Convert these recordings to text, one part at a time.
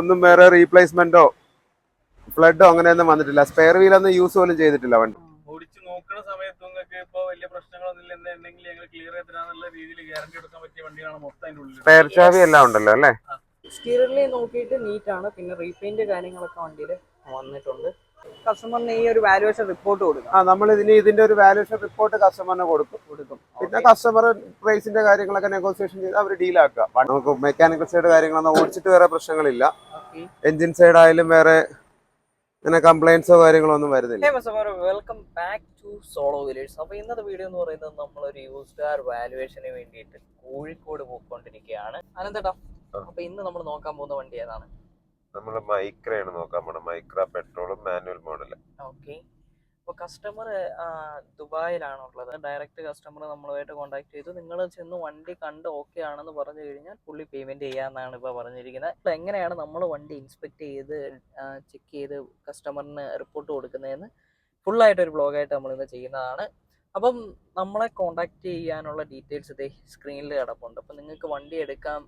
ഒന്നും വേറെ റീപ്ലേസ്മെന്റോ ഫ്ലഡോ അങ്ങനെയൊന്നും വന്നിട്ടില്ല. സ്പെയർ വീൽ ഒന്നും യൂസ് പോലും ചെയ്തിട്ടില്ല വണ്ടി. ഓടിച്ചു നോക്കുന്ന സമയത്ത് നിങ്ങൾക്ക് ഇപ്പൊ വലിയ പ്രശ്നങ്ങളൊന്നും എന്തെങ്കിലും ഞങ്ങൾ ക്ലിയർ ചെയ്തിരാന്നുള്ള രീതിയിൽ ഗ്യാരണ്ടി എടുക്കാൻ പറ്റിയ വണ്ടിയാണ് മൊത്തം അതിന്റെ ഉള്ളിൽ. സ്പെയർ ചാവി എല്ലാം ഉണ്ടല്ലോ അല്ലേ? സ്റ്റീറിലെ നോക്കിയിട്ട് നീറ്റാണ് പിന്നെ റീപെയിന്റ് കാര്യങ്ങളൊക്കെ വണ്ടിയിൽ വന്നിട്ടുണ്ട്. കസ്റ്റമറിന് ഈ ഒരു വാലുവേഷൻ റിപ്പോർട്ട് കൊടുക്കും ആ നമ്മൾ ഇതിന് ഇതിന്റെ ഒരു വാലുവേഷൻ റിപ്പോർട്ട് കസ്റ്റമറിന് കൊടുക്കും. കൊടുക്കും. പിന്നെ കസ്റ്റമർ പ്രൈസിന്റെ കാര്യങ്ങളൊക്കെ നെഗോസിയേഷൻ ചെയ്ത് അവർ ഡീലാക്കുക നമുക്ക് മെക്കാനിക്കൽ സൈഡ് കാര്യങ്ങളൊന്നും ഓടിച്ചിട്ട് വേറെ പ്രശ്നങ്ങളില്ല. എഞ്ചിൻ സൈഡ് ആയാലും വേറെ ഇങ്ങനെ കംപ്ലൈൻസോ കാര്യങ്ങളോ ഒന്നും വരുന്നില്ല. Welcome back to Solo Wheelers അപ്പൊ ഇന്നത്തെ വീഡിയോ എന്ന് പറയുന്നത് നമ്മൾ ഒരു യൂസ്ഡ് കാർ വാലുവേഷന് വേണ്ടിയിട്ട് കോഴിക്കോട് പോയിക്കൊണ്ടിരിക്കുകയാണ്. അനന്തേട്ടാ അപ്പൊ ഇന്ന് നമ്മൾ നോക്കാൻ പോകുന്ന വണ്ടി ഏതാണ്? നമ്മൾ മൈക്രയാണ് നോക്കാൻ പോണത്. മൈക്ര പെട്രോളും മാനുവൽ മോഡൽ ഓക്കെ അപ്പോൾ കസ്റ്റമർ ദുബായിലാണുള്ളത്. ഡയറക്റ്റ് കസ്റ്റമർ നമ്മളുമായിട്ട് കോൺടാക്ട് ചെയ്തു. നിങ്ങൾ ചെന്ന് വണ്ടി കണ്ട് ഓക്കെ ആണെന്ന് പറഞ്ഞു കഴിഞ്ഞാൽ പുള്ളി പേയ്മെന്റ് ചെയ്യാമെന്നാണ് ഇപ്പോൾ പറഞ്ഞിരിക്കുന്നത് എങ്ങനെയാണ് നമ്മൾ വണ്ടി ഇൻസ്പെക്ട് ചെയ്ത് ചെക്ക് ചെയ്ത് കസ്റ്റമറിന് റിപ്പോർട്ട് കൊടുക്കുന്നതെന്ന് ഫുള്ളായിട്ട് ഒരു ബ്ലോഗായിട്ട് നമ്മളിന്ന് ചെയ്യുന്നതാണ്. അപ്പം നമ്മളെ കോണ്ടാക്ട് ചെയ്യാനുള്ള ഡീറ്റെയിൽസ് ഇതേ സ്ക്രീനിൽ കിടപ്പുണ്ട്. അപ്പം നിങ്ങൾക്ക് വണ്ടി എടുക്കാൻ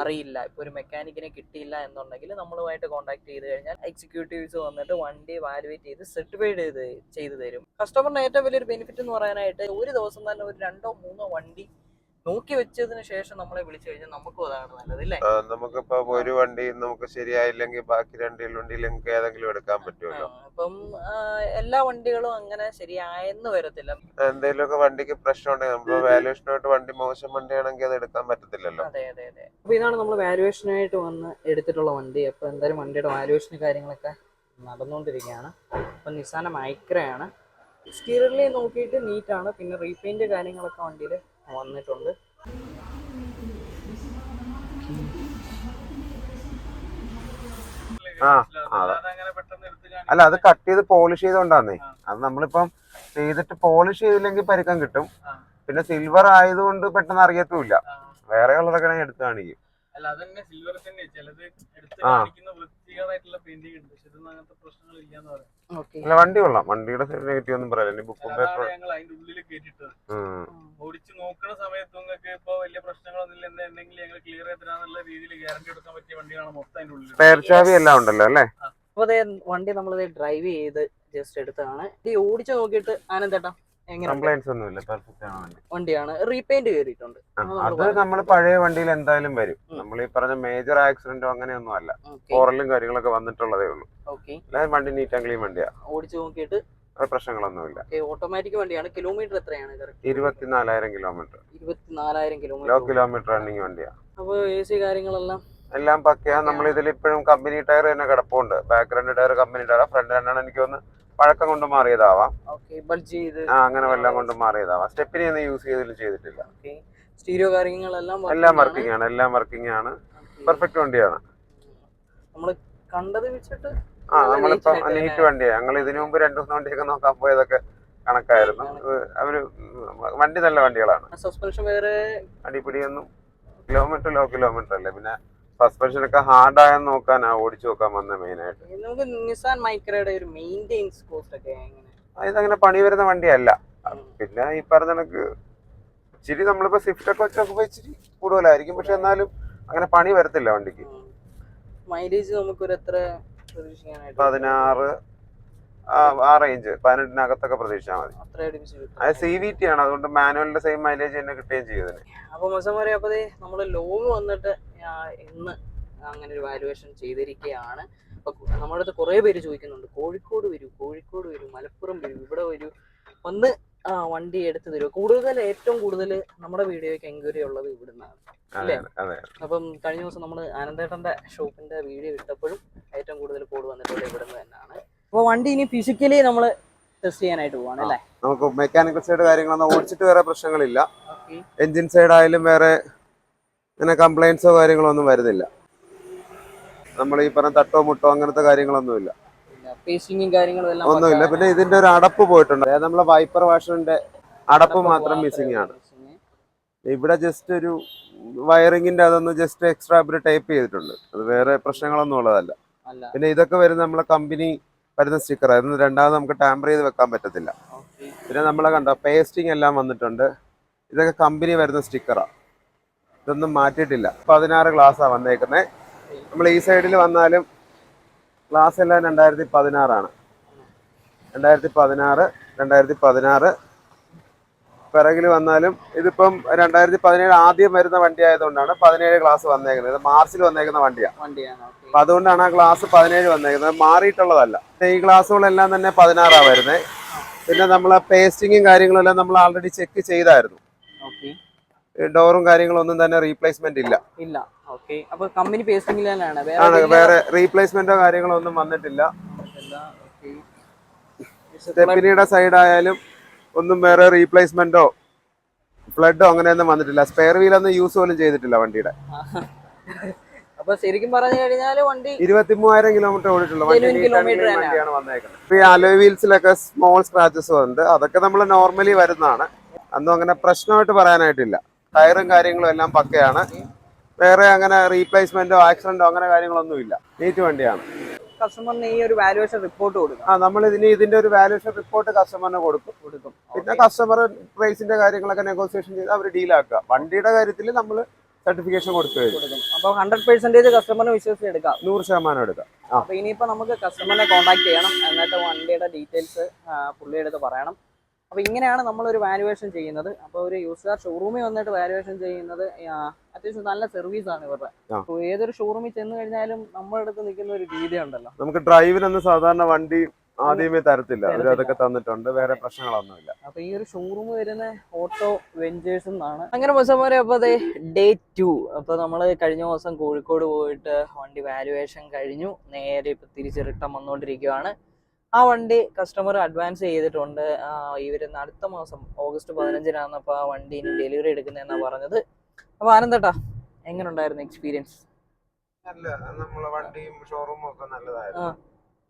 അറിയില്ല. ഇപ്പോൾ ഒരു മെക്കാനിക്കിനെ കിട്ടിയില്ല എന്നുണ്ടെങ്കിൽ നമ്മളുമായിട്ട് കോണ്ടാക്ട് ചെയ്ത് കഴിഞ്ഞാൽ എക്സിക്യൂട്ടീവ്സ് വന്നിട്ട് വണ്ടി വാലുവേറ്റ് ചെയ്ത് സർട്ടിഫൈഡ് ചെയ്ത് ചെയ്തു തരും. കസ്റ്റമറിന് ഏറ്റവും വലിയൊരു ബെനിഫിറ്റ് എന്ന് പറയാനായിട്ട് ഒരു ദിവസം തന്നെ ഒരു രണ്ടോ മൂന്നോ വണ്ടി നോക്കി വെച്ചതിന് ശേഷം നമ്മളെ വിളിച്ചു കഴിഞ്ഞാൽ നമുക്കും അതാണ് നല്ലത് അല്ലേ നമുക്കിപ്പോ ഒരു വണ്ടി നമുക്ക് ശരിയായില്ലെങ്കിൽ ബാക്കി രണ്ട് വണ്ടിയിൽ നമുക്ക് ഏതെങ്കിലും എടുക്കാൻ പറ്റുമല്ലോ. അപ്പം എല്ലാ വണ്ടികളും അങ്ങനെ ശരിയായെന്ന് വരത്തില്ല. എന്തെങ്കിലുമൊക്കെ വണ്ടിക്ക് പ്രശ്നം ഉണ്ടെങ്കിൽ നമ്മൾ വാല്യൂഷനായിട്ട് വണ്ടി മോശം വണ്ടിയാണെങ്കിൽ അത് എടുക്കാൻ പറ്റത്തില്ലല്ലോ. അതെ അതെ അതെ. അപ്പൊ ഇതാണ് നമ്മൾ വാല്യുവേഷനായിട്ട് വന്ന് എടുത്തിട്ടുള്ള വണ്ടി. അപ്പൊ എന്തായാലും വണ്ടിയുടെ വാല്യുവേഷൻ കാര്യങ്ങളൊക്കെ നടന്നുകൊണ്ടിരിക്കുകയാണ് അപ്പൊ നിസാന മൈക്രയാണ് സ്റ്റീറിലെ നോക്കിയിട്ട് നീറ്റാണ് പിന്നെ റീപെയിന്റ് കാര്യങ്ങളൊക്കെ വണ്ടിയിൽ വന്നിട്ടുണ്ട്. ആ, അല്ല അത് കട്ട് ചെയ്ത് പോളിഷ് ചെയ്തോണ്ടാന്നേ. അത് നമ്മളിപ്പം ചെയ്തിട്ട് പോളിഷ് ചെയ്തില്ലെങ്കിൽ പരുക്കം കിട്ടും. പിന്നെ സിൽവർ ആയതുകൊണ്ട് പെട്ടെന്ന് അറിയത്തുമില്ല. വേറെ കളറൊക്കെ ആണെങ്കിൽ എടുത്ത് കാണിക്കും. അല്ല അതന്നെ സിൽവർ തന്നെ ചിലത് എടുത്ത് കാണിക്കുന്ന വൃത്തികേടായിട്ടുള്ള പെയിന്റിംഗ് ഉണ്ട്. പക്ഷെ ഇതൊന്നും അങ്ങനത്തെ പ്രശ്നങ്ങൾ ഇല്ലാന്ന് പറയാം. ഓക്കെ. അല്ല വണ്ടി കൊള്ളാം. വണ്ടിയുടെ സൈഡ് നെഗറ്റീവ് ഒന്നും പറയില്ല ബുക്കും പേപ്പർ ഞങ്ങൾ അതിന്റെ ഉള്ളിൽ കേട്ടിട്ടത്. ഓടിച്ച് നോക്കുന്ന സമയത്ത് നിങ്ങൾക്ക് ഇപ്പൊ വലിയ പ്രശ്നങ്ങളൊന്നുമില്ല എന്തെങ്കിലും ഞങ്ങൾ ക്ലിയർ ചെയ്തിരാന്നുള്ള രീതിയിൽ ഗ്യാരണ്ടി എടുക്കാൻ പറ്റിയ വണ്ടിയാണ് മൊത്തം അതിന്റെ ഉള്ളിൽ സ്പെയർ ചാവി എല്ലാം ഉണ്ടല്ലോ അല്ലേ? അപ്പൊ വണ്ടി നമ്മളിത് ഡ്രൈവ് ചെയ്ത് ജസ്റ്റ് എടുത്തതാണ്. ഈ ഓടിച്ചു നോക്കിയിട്ട് ആനന്ദേട്ടാ. കംപ്ലൈൻസ് ഒന്നുമില്ല പെർഫെക്റ്റ് ആണ് വണ്ടി. വണ്ടിയാണ്. റീപെയിന്റ് കയറിയിട്ടുണ്ട് അത് നമ്മൾ പഴയ വണ്ടിയിൽ എന്തായാലും വരും. നമ്മൾ ഈ പറഞ്ഞ മേജർ ആക്സിഡന്റോ അങ്ങനെയൊന്നും അല്ല. കോറലും പോറലും കാര്യങ്ങളൊക്കെ വന്നിട്ടുള്ളതേ ഉള്ളൂ. എല്ലാവരും വണ്ടി നീറ്റ് ആൻഡ് ക്ലീൻ വണ്ടിയാ. ഓടിച്ചു നോക്കിയിട്ട് പ്രശ്നങ്ങളൊന്നുമില്ല. ഓട്ടോമാറ്റിക് വണ്ടിയാണ്. കിലോമീറ്റർ എത്രയാണ് ഇരുപത്തിനാലായിരം കിലോമീറ്റർ ഇരുപത്തിനാലായിരം ലോ കിലോമീറ്റർ കിലോമീറ്റർ റണ്ണിങ് വണ്ടിയാ. അപ്പോൾ എ സി കാര്യങ്ങളെല്ലാം? എല്ലാം പക്കയാ. നമ്മൾ ഇതിൽ ഇപ്പോഴും കമ്പനി ടയർ തന്നെ കിടപ്പുണ്ട്. ബാക്ക് രണ്ട് ടയർ കമ്പനി ടയർ ഫ്രണ്ട് രണ്ടെണ്ണം എനിക്ക് ഒന്ന് പഴക്കം കൊണ്ട് മാറിയതാവാം. ആ അങ്ങനെ വല്ലതും കൊണ്ട് മാറിയതാവാം. സ്റ്റെപ്പിനെ ഒന്നും യൂസ് ചെയ്തിട്ട് ചെയ്തിട്ടില്ല. സ്റ്റീരിയോ കാര്യങ്ങളെല്ലാം എല്ലാം വർക്കിംഗ് ആണ് എല്ലാം വർക്കിംഗ് ആണ്. പെർഫെക്റ്റ് വണ്ടിയാണ്. നമ്മൾ കണ്ടത് വെച്ചിട്ട് ആ നമ്മളിപ്പം നീറ്റ് വണ്ടിയാണ് ഞങ്ങൾ ഇതിനു മുമ്പ് രണ്ടു ദിവസം വണ്ടിയൊക്കെ നോക്കാൻ പോയതൊക്കെ കണക്കായിരുന്നു. അവർ വണ്ടി നല്ല വണ്ടികളാണ്. സസ്പെൻഷൻ വേറെ അടിപിടിയൊന്നും കിലോമീറ്റർ ലോ കിലോമീറ്റർ അല്ലേ? പിന്നെ സസ്പെൻഷൻ ഒക്കെ ഹാർഡ് ആയെന്ന് നോക്കാൻ ഓടിച്ചു നോക്കാൻ വന്ന മെയിൻ ആയിട്ട്. നമുക്ക് നിസാൻ മൈക്രയുടെ ഒരു മെയിന്റെയിൻസ് കോസ്റ്റ് ഒക്കെ എങ്ങനെ ഇതങ്ങനെ പണി വരുന്ന വണ്ടിയല്ല. പിന്നെ ഈ പറഞ്ഞ കണക്ക് ഇച്ചിരി നമ്മളിപ്പോ സ്വിഫ്റ്റ് ഒക്കെ വെച്ചൊക്കെ ഇച്ചിരി കൂടുതലായിരിക്കും. പക്ഷെ എന്നാലും അങ്ങനെ പണി വരത്തില്ല വണ്ടിക്ക്. മൈലേജ് നമുക്കൊരു എത്ര പ്രതീക്ഷിക്കാനായിട്ട്? പതിനാറ് ആ, റേഞ്ച് പതിനെട്ടിനകത്തൊക്കെ പ്രതീക്ഷിച്ചാൽ മതി. അത് സി വി ടി ആണ്. അതുകൊണ്ട് മാനുവലിന്റെ സെയിം മൈലേജ് തന്നെ കിട്ടുകയും ചെയ്തതിന് അപ്പൊ മൊസമാരെ അപ്പൊ ദേ ലോങ് വന്നിട്ട് ഇന്ന് അങ്ങനെ ഒരു വാലുവേഷൻ ചെയ്തിരിക്കുകയാണ് അപ്പൊ നമ്മുടെ അടുത്ത് കുറെ പേര് ചോദിക്കുന്നുണ്ട്. കോഴിക്കോട് വരൂ കോഴിക്കോട് വരൂ മലപ്പുറം വരൂ ഇവിടെ വരൂ. വന്ന് ആ വണ്ടി എടുത്ത് തരുമോ കൂടുതൽ ഏറ്റവും കൂടുതൽ നമ്മുടെ വീഡിയോയ്ക്ക് എൻക്വയറി ഉള്ളത് ഇവിടുന്നാണ്. അതെ അപ്പം കഴിഞ്ഞ ദിവസം നമ്മൾ ആനന്ദേട്ടന്റെ ഷോപ്പിന്റെ വീഡിയോ ഇട്ടപ്പോഴും ഏറ്റവും കൂടുതൽ കോഡ് വന്നിട്ടുള്ളത് ഇവിടുന്ന് തന്നെയാണ്. അപ്പോൾ വണ്ടി ഇനി ഫിസിക്കലി നമ്മൾ ടെസ്റ്റ് ചെയ്യാനായിട്ട് പോവാണ് അല്ലേ? നമുക്ക് മെക്കാനിക്കൽ സൈഡ് കാര്യങ്ങളൊന്നും ഓടിച്ചിട്ട് വേറെ പ്രശ്നങ്ങളില്ല. എഞ്ചിൻ സൈഡ് ആയാലും വേറെ അങ്ങനെ കംപ്ലൈൻസോ കാര്യങ്ങളോ ഒന്നും വരുന്നില്ല. നമ്മൾ ഈ പറഞ്ഞ തട്ടോ മുട്ടോ അങ്ങനത്തെ കാര്യങ്ങളൊന്നുമില്ല. ഒന്നുമില്ല. പിന്നെ ഇതിന്റെ ഒരു അടപ്പ് പോയിട്ടുണ്ട്. അതായത് നമ്മളെ വൈപ്പർ വാഷറിന്റെ അടപ്പ് മാത്രം മിസ്സിംഗ് ആണ്. ഇവിടെ ജസ്റ്റ് ഒരു വയറിങ്ങിന്റെ അതൊന്ന് ജസ്റ്റ് എക്സ്ട്രാ ഒരു ടൈപ്പ് ചെയ്തിട്ടുണ്ട്. അത് വേറെ പ്രശ്നങ്ങളൊന്നും ഉള്ളതല്ല. പിന്നെ ഇതൊക്കെ വരുന്ന നമ്മളെ കമ്പനി വരുന്ന സ്റ്റിക്കർ അതിന് രണ്ടാമത് നമുക്ക് ടാമ്പർ ചെയ്ത് വെക്കാൻ പറ്റത്തില്ല. പിന്നെ നമ്മളെ കണ്ടോ പേസ്റ്റിംഗ് എല്ലാം വന്നിട്ടുണ്ട്. ഇതൊക്കെ കമ്പനി വരുന്ന സ്റ്റിക്കറാണ് ഇതൊന്നും മാറ്റിയിട്ടില്ല. പതിനാറ് ഗ്ലാസ്സാണ് വന്നേക്കുന്നത് നമ്മൾ ഈ സൈഡിൽ വന്നാലും ഗ്ലാസ് എല്ലാം രണ്ടായിരത്തി പതിനാറാണ്. രണ്ടായിരത്തി പതിനാറ് രണ്ടായിരത്തി പതിനാറ് പിറകിൽ വന്നാലും ഇതിപ്പം രണ്ടായിരത്തി പതിനേഴ് ആദ്യം വരുന്ന വണ്ടി ആയതുകൊണ്ടാണ് പതിനേഴ് ക്ലാസ് വന്നേക്കുന്നത്. ഇത് മാർച്ചിൽ വന്നേക്കുന്ന വണ്ടിയാണ് അപ്പൊ അതുകൊണ്ടാണ് ആ ഗ്ലാസ് പതിനേഴ് വന്നേക്കുന്നത്. മാറിയിട്ടുള്ളതല്ല. ഈ ക്ലാസ്സുകളെല്ലാം തന്നെ പതിനാറാണ് വരുന്നത് പിന്നെ നമ്മൾ പേസ്റ്റിങ്ങും കാര്യങ്ങളും എല്ലാം നമ്മൾ ആൾറെഡി ചെക്ക് ചെയ്തായിരുന്നു ഡോറും കാര്യങ്ങളും ഒന്നും തന്നെ റീപ്ലേസ്മെന്റ് ഇല്ല. ഇല്ല. അപ്പൊ കമ്പനി പേസ്റ്റിംഗിൽ തന്നെയാണ്. വേറെ റീപ്ലേസ്മെന്റോ കാര്യങ്ങളോ ഒന്നും വന്നിട്ടില്ല. സ്റ്റെപ്പിനിയുടെ സൈഡ് ആയാലും ഒന്നും വേറെ റീപ്ലേസ്മെന്റോ ഫ്ലഡോ അങ്ങനെയൊന്നും വന്നിട്ടില്ല. സ്പെയർ വീൽ ഒന്നും യൂസ് പോലും ചെയ്തിട്ടില്ല വണ്ടിയുടെ. അപ്പൊ ശരിക്കും പറഞ്ഞു കഴിഞ്ഞാൽ വണ്ടി ഇരുപത്തി മൂവായിരം കിലോമീറ്റർ ഓടിയിട്ടുള്ള. വണ്ടിയാണ് വന്നേക്കുന്നത്. ഇപ്പൊ ഈ അലോയ് വീൽസിലൊക്കെ സ്മോൾ സ്ക്രാച്ചസ് ഉണ്ട്. അതൊക്കെ നമ്മൾ നോർമലി വരുന്നതാണ്. അന്നും അങ്ങനെ പ്രശ്നമായിട്ട് പറയാനായിട്ടില്ല. ടയറും കാര്യങ്ങളും എല്ലാം പക്കയാണ്. വേറെ അങ്ങനെ റീപ്ലേസ്മെന്റോ ആക്സിഡന്റോ അങ്ങനെ കാര്യങ്ങളൊന്നും ഇല്ല നീറ്റ് വണ്ടിയാണ്. കസ്റ്റമറിന് ഈ ഒരു വാലുവേഷൻ റിപ്പോർട്ട് കൊടുക്കും ആ നമ്മൾ ഇതിന് ഇതിന്റെ ഒരു വാല്യൂഷൻ റിപ്പോർട്ട് കസ്റ്റമറിന് കൊടുക്കും. കൊടുക്കും. പിന്നെ കസ്റ്റമർ പ്രൈസിന്റെ കാര്യങ്ങളൊക്കെ നെഗോസിയേഷൻ ചെയ്ത് അവർ ഡീലാക്കുക വണ്ടിയുടെ കാര്യത്തിൽ നമ്മൾ സർട്ടിഫിക്കേഷൻ കൊടുത്തു അപ്പോൾ ഹൺഡ്രഡ് പെർസെന്റേജ് കസ്റ്റമറിനെ വിശ്വസിച്ച് എടുക്കാം. നൂറ് ശതമാനം എടുക്കാം. അപ്പോൾ അപ്പൊ ഇനിയിപ്പോ നമുക്ക് കസ്റ്റമറിനെ കോൺടാക്ട് ചെയ്യണം. എന്നിട്ട് വണ്ടിയുടെ ഡീറ്റെയിൽസ് പുള്ളിയുടെ അടുത്ത് പറയണം. അപ്പൊ ഇങ്ങനെയാണ് നമ്മൾ ഒരു വാലുവേഷൻ ചെയ്യുന്നത്. അപ്പോൾ ഒരു യൂസർ ഷോറൂമിൽ വന്നിട്ട് വാലുവേഷൻ ചെയ്യുന്നത് അത്യാവശ്യം നല്ല സർവീസ് ആണ് ഇവരുടെ. അപ്പോൾ അപ്പൊ ഏതൊരു ഷോറൂമിൽ ചെന്ന് കഴിഞ്ഞാലും നമ്മുടെ അടുത്ത് നിൽക്കുന്ന ഒരു രീതി ഉണ്ടല്ലോ. നമുക്ക് ഡ്രൈവിനൊന്നും സാധാരണ വണ്ടി ആദ്യമേ തരത്തില്ല. അതൊക്കെ തന്നിട്ടുണ്ട്. വേറെ പ്രശ്നങ്ങളൊന്നുമില്ല. അപ്പൊ ഈ ഒരു ഷോറൂം വരുന്ന ഓട്ടോ വെഞ്ചേഴ്സ് എന്നാണ്. അങ്ങനെ ബസ്സന്മാരെ അപ്പൊ അതെ ഡേ ടു അപ്പൊ നമ്മൾ കഴിഞ്ഞ ദിവസം കോഴിക്കോട് പോയിട്ട് വണ്ടി വാലുവേഷൻ കഴിഞ്ഞു. നേരെ ഇപ്പൊ തിരിച്ച് വന്നുകൊണ്ടിരിക്കുവാണ് ആ വണ്ടി കസ്റ്റമർ അഡ്വാൻസ് ചെയ്തിട്ടുണ്ട്. ഇവരുന്ന് അടുത്ത മാസം ഓഗസ്റ്റ് പതിനഞ്ചിനാണ് അപ്പോൾ ആ വണ്ടി ഇനി ഡെലിവറി എടുക്കുന്നതെന്നാ പറഞ്ഞത്. അപ്പൊ ആനന്ദേട്ടാ എങ്ങനെ ഉണ്ടായിരുന്നു എക്സ്പീരിയൻസ് നല്ല നമ്മളെ വണ്ടിയും ഷോറൂമും ഒക്കെ നല്ലതായിരുന്നു.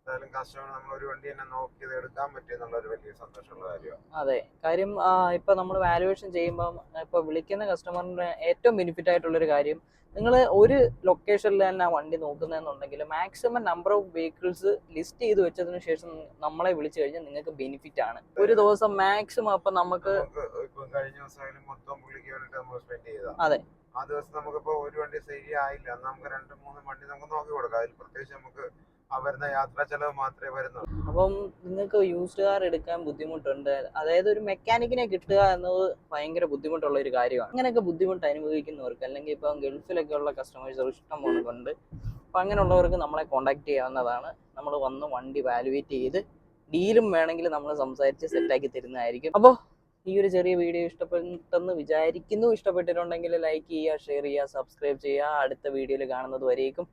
എന്തായാലും കസ്റ്റമർ നമ്മൾ ഒരു വണ്ടി തന്നെ എടുക്കാൻ പറ്റിയെന്നുള്ള ഒരു വലിയ സന്തോഷമുള്ള കാര്യമാണ്. അതെ. കാര്യം ഇപ്പൊ നമ്മൾ വാലുവേഷൻ ചെയ്യുമ്പോൾ ഇപ്പൊ വിളിക്കുന്ന കസ്റ്റമറിന് ഏറ്റവും ബെനിഫിറ്റ് ആയിട്ടുള്ള ഒരു കാര്യം നിങ്ങൾ ഒരു ലൊക്കേഷനിൽ തന്നെ ആ വണ്ടി നോക്കുന്നതെന്നുണ്ടെങ്കിൽ maximum number of vehicles list ചെയ്ത് വെച്ചതിന് ശേഷം നമ്മളെ വിളിച്ചു കഴിഞ്ഞാൽ നിങ്ങൾക്ക് ബെനിഫിറ്റ് ആണ്. ഒരു ദിവസം മാക്സിമം അപ്പൊ നമുക്ക് കഴിഞ്ഞ ദിവസം മൊത്തം പുള്ളിക്ക് വേണ്ടിട്ട് നമ്മൾ സ്പെൻഡ് ചെയ്ത അതെ. ആ ദിവസം നമുക്കിപ്പോ ഒരു വണ്ടി ശരിയായില്ല ആയില്ല നമുക്ക് രണ്ട് മൂന്ന് വണ്ടി നമുക്ക് നോക്കി കൊടുക്കാം. അതിൽ പ്രത്യേകിച്ച് നമുക്ക് ആ വരുന്ന യാത്രാ ചെലവ് മാത്രമേ വരുന്നുള്ളൂ. അപ്പം നിങ്ങൾക്ക് യൂസ്ഡ് കാർ എടുക്കാൻ ബുദ്ധിമുട്ടുണ്ട്. അതായത് ഒരു മെക്കാനിക്കിനെ കിട്ടുക എന്നത് ഭയങ്കര ബുദ്ധിമുട്ടുള്ള ഒരു കാര്യമാണ്. അങ്ങനെയൊക്കെ ബുദ്ധിമുട്ട് അനുഭവിക്കുന്നവർക്ക് അല്ലെങ്കിൽ ഇപ്പം ഗൾഫിലൊക്കെ ഉള്ള കസ്റ്റമേഴ്സ് ഇഷ്ടം പോലെ അപ്പം അങ്ങനെയുള്ളവർക്ക് നമ്മളെ കോൺടാക്ട് ചെയ്യാവുന്നതാണ്. നമ്മൾ വന്ന് വണ്ടി വാലുവേറ്റ് ചെയ്ത് ഡീലും വേണമെങ്കിൽ നമ്മൾ സംസാരിച്ച് സെറ്റാക്കി തരുന്നതായിരിക്കും. അപ്പോൾ ഈ ഒരു ചെറിയ വീഡിയോ ഇഷ്ടപ്പെട്ടെന്ന് വിചാരിക്കുന്നു. ഇഷ്ടപ്പെട്ടിട്ടുണ്ടെങ്കിൽ ലൈക്ക് ചെയ്യുക ഷെയർ ചെയ്യുക സബ്സ്ക്രൈബ് ചെയ്യുക. അടുത്ത വീഡിയോയിൽ കാണുന്നത് വരേക്കും.